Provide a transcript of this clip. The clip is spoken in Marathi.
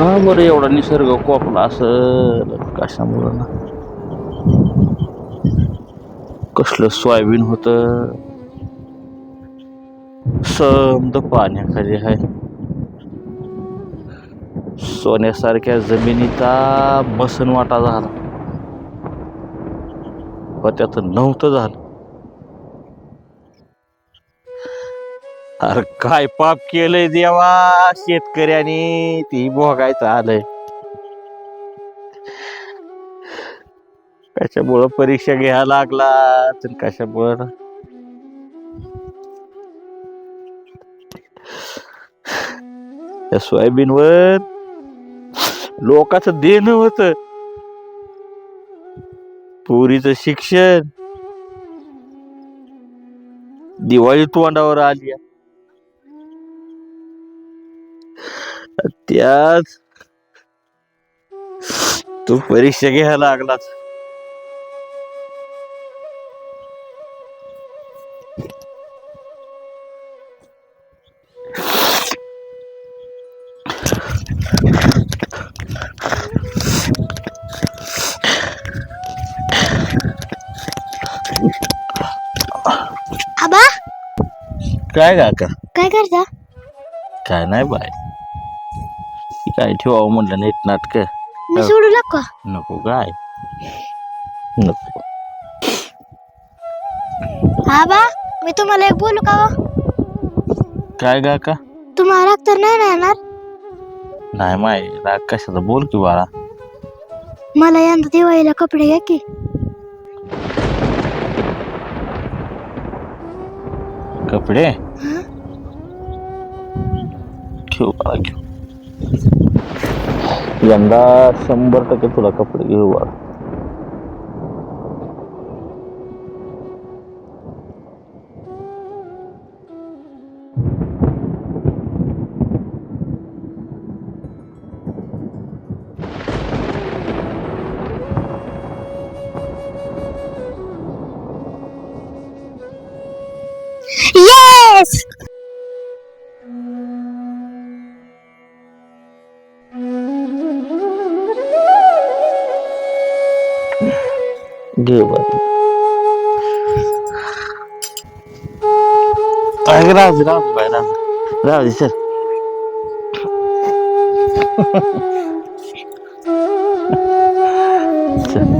का बरं एवढा निसर्ग कोपला असं कशामुळं ना? कसलं सोयाबीन होतं? समद पाण्याखाली आहे सोन्यासारख्या जमिनीचा बसन वाटा झाला. व त्याचं नव्हतं झालं. अरे काय पाप केलंय देवा शेतकऱ्याने. ती भोगायचं आलंय. कशामुळं परीक्षा घ्यायला लागला? तर कशामुळं त्या सोयाबीनवर लोकांचं देणं होत. पोरीचं शिक्षण. दिवाळी तोंडावर आली त्यात तू परीक्षा घ्यायला लागलाच आबा? काय काका? काय करता? काय नाही बाय काय ठेवावं म्हणलं नीट नाटक मी सोडू लागतो नको काय नको आबा मी तुम्हाला एक बोलू का हो? काय काका तुम्हाला राग तर नाही ना येणार नाही माय राग कशाचा बोल की बाळा मला यंदा दिवाळीला कपडे घ्या की कपडे घेऊ बाळा घेऊ यंदा शंभर टक्के तुला कपडे घेऊ बाळा घे दे राहू दे बाय राहू दे सर चल